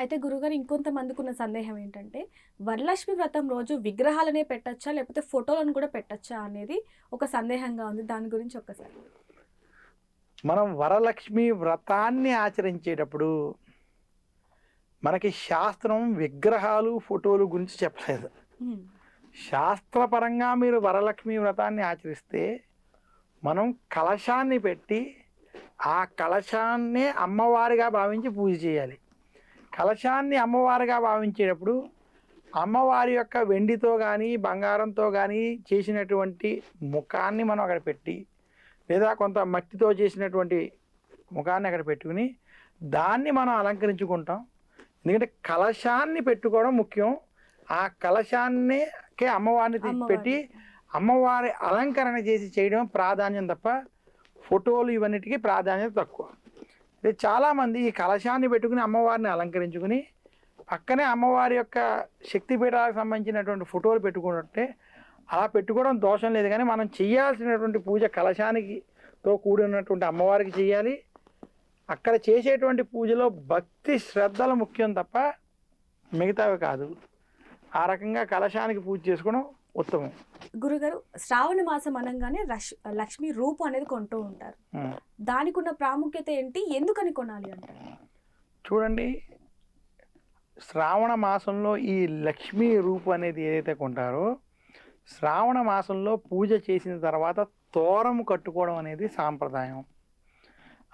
అయితే గురుగారు ఇంకొంతమందికి ఉన్న సందేహం ఏంటంటే వరలక్ష్మి వ్రతం రోజు విగ్రహాలనే పెట్టచ్చా లేకపోతే ఫోటోలను కూడా పెట్టచ్చా అనేది ఒక సందేహంగా ఉంది. దాని గురించి ఒక్కసారి. మనం వరలక్ష్మి వ్రతాన్ని ఆచరించేటప్పుడు మనకి శాస్త్రం విగ్రహాలు ఫోటోలు గురించి చెప్పలేదు. శాస్త్రపరంగా మీరు వరలక్ష్మి వ్రతాన్ని ఆచరిస్తే మనం కలశాన్ని పెట్టి ఆ కలశాన్నే అమ్మవారిగా భావించి పూజ చేయాలి. కలశాన్ని అమ్మవారిగా భావించేటప్పుడు అమ్మవారి యొక్క వెండితో కానీ బంగారంతో కానీ చేసినటువంటి ముఖాన్ని మనం అక్కడ పెట్టి లేదా కొంత మట్టితో చేసినటువంటి ముఖాన్ని అక్కడ పెట్టుకుని దాన్ని మనం అలంకరించుకుంటాం ఎందుకంటే కలశాన్ని పెట్టుకోవడం ముఖ్యం ఆ కలశాన్నికే అమ్మవారిని. పెట్టి అమ్మవారి అలంకరణ చేసి చేయడం ప్రాధాన్యం తప్ప ఫోటోలు ఇవన్నిటికీ ప్రాధాన్యత తక్కువ ఇది చాలామంది ఈ కలశాన్ని పెట్టుకుని అమ్మవారిని అలంకరించుకుని పక్కనే అమ్మవారి యొక్క శక్తిపీఠాలకు సంబంధించినటువంటి ఫోటోలు పెట్టుకుంటే అలా పెట్టుకోవడం దోషం లేదు. కానీ మనం చేయాల్సినటువంటి పూజ కలశానికి తో కూడినటువంటి అమ్మవారికి చేయాలి. అక్కడ చేసేటువంటి పూజలో భక్తి శ్రద్ధలు ముఖ్యం తప్ప మిగతావి కాదు. ఆ రకంగా కలశానికి పూజ చేసుకోవడం ఉత్తమం. గురుగారు శ్రావణ మాసం అనగానే లక్ష్మి రూపు అనేది కొంటూ ఉంటారు. దానికి ఉన్న ప్రాముఖ్యత ఏంటి? ఎందుకని కొనాలి అంటారు? చూడండి శ్రావణ మాసంలో ఈ లక్ష్మీ రూపు అనేది ఏదైతే కొంటారో శ్రావణ మాసంలో పూజ చేసిన తర్వాత తోరం కట్టుకోవడం అనేది సాంప్రదాయం.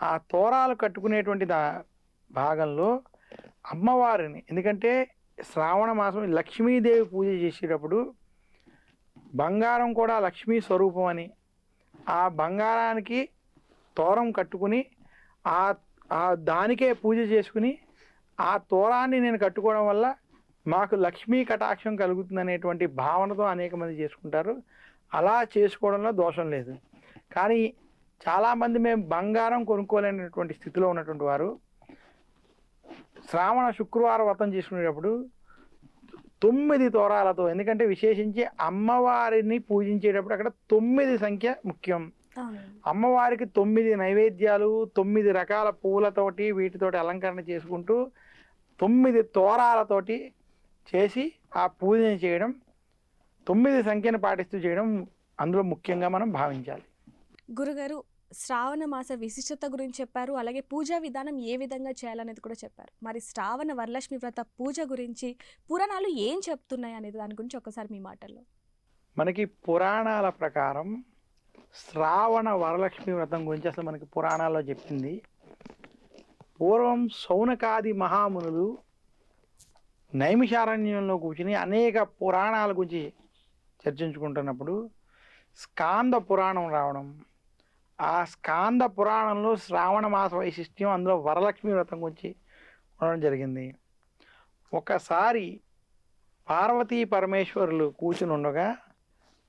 ఆ తోరాలు కట్టుకునేటువంటి దా భాగంలో అమ్మవారిని ఎందుకంటే శ్రావణ మాసం లక్ష్మీదేవి పూజ చేసేటప్పుడు బంగారం కూడా లక్ష్మీ స్వరూపం అని ఆ బంగారానికి తోరం కట్టుకుని ఆ ఆ దానికే పూజ చేసుకుని ఆ తోరాన్ని నేను కట్టుకోవడం వల్ల మాకు లక్ష్మీ కటాక్షం కలుగుతుంది అనేటువంటి భావనతో అనేక మంది చేసుకుంటారు. అలా చేసుకోవడంలో దోషం లేదు. కానీ చాలామంది మేము బంగారం కొనుక్కోలేనటువంటి స్థితిలో ఉన్నటువంటి వారు. శ్రావణ శుక్రవారం వ్రతం చేసుకునేటప్పుడు తొమ్మిది తోరాలతో ఎందుకంటే విశేషించి అమ్మవారిని పూజించేటప్పుడు అక్కడ తొమ్మిది సంఖ్య ముఖ్యం. అమ్మవారికి తొమ్మిది నైవేద్యాలు తొమ్మిది రకాల పువ్వులతోటి వీటితోటి అలంకరణ చేసుకుంటూ తొమ్మిది తోరాలతోటి చేసి ఆ పూజని చేయడం తొమ్మిది సంఖ్యను పాటిస్తూ చేయడం అందులో ముఖ్యంగా మనం భావించాలి. గురుగారు శ్రావణ మాస విశిష్టత గురించి చెప్పారు. అలాగే పూజా విధానం ఏ విధంగా చేయాలనేది కూడా చెప్పారు. మరి శ్రావణ వరలక్ష్మి వ్రత పూజ గురించి పురాణాలు ఏం చెప్తున్నాయి అనేది దాని గురించి ఒకసారి మీ మాటల్లో. మనకి పురాణాల ప్రకారం శ్రావణ వరలక్ష్మి వ్రతం గురించి అసలు మనకి పురాణాల్లో చెప్పింది. పూర్వం సౌనకాది మహామునులు నైమిషారణ్యంలో కూర్చుని అనేక పురాణాల గురించి చర్చించుకుంటున్నప్పుడు స్కాంద పురాణం రావడం ఆ స్కాంద పురాణంలో శ్రావణ మాస వైశిష్ట్యం అందులో వరలక్ష్మి వ్రతం గురించి ఉండడం జరిగింది. ఒకసారి పార్వతీ పరమేశ్వరులు కూర్చుని ఉండగా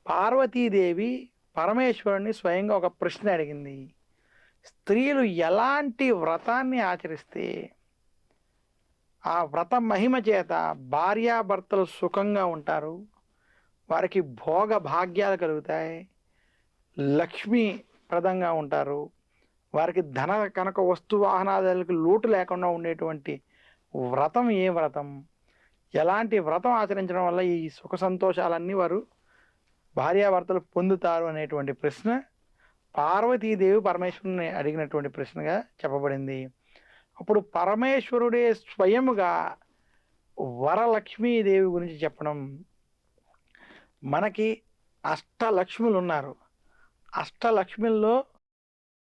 పార్వతీదేవి పరమేశ్వరుని స్వయంగా ఒక ప్రశ్న అడిగింది. స్త్రీలు ఎలాంటి వ్రతాన్ని ఆచరిస్తే ఆ వ్రత మహిమ చేత భార్యాభర్తలు సుఖంగా ఉంటారు వారికి భోగ భాగ్యాలు కలుగుతాయి లక్ష్మి ప్రదంగా ఉంటారు. వారికి ధన కనుక వస్తు వాహనాలకు లోటు లేకుండా ఉండేటువంటి వ్రతం ఏ వ్రతం? ఎలాంటి వ్రతం ఆచరించడం వల్ల ఈ సుఖ సంతోషాలన్నీ వారు భార్యాభర్తలు పొందుతారు అనేటువంటి ప్రశ్న పార్వతీదేవి పరమేశ్వరుని అడిగినటువంటి ప్రశ్నగా చెప్పబడింది. అప్పుడు పరమేశ్వరుడే స్వయముగా వరలక్ష్మీదేవి గురించి చెప్పడం. మనకి అష్టలక్ష్ములు ఉన్నారు. అష్టలక్ష్మిల్లో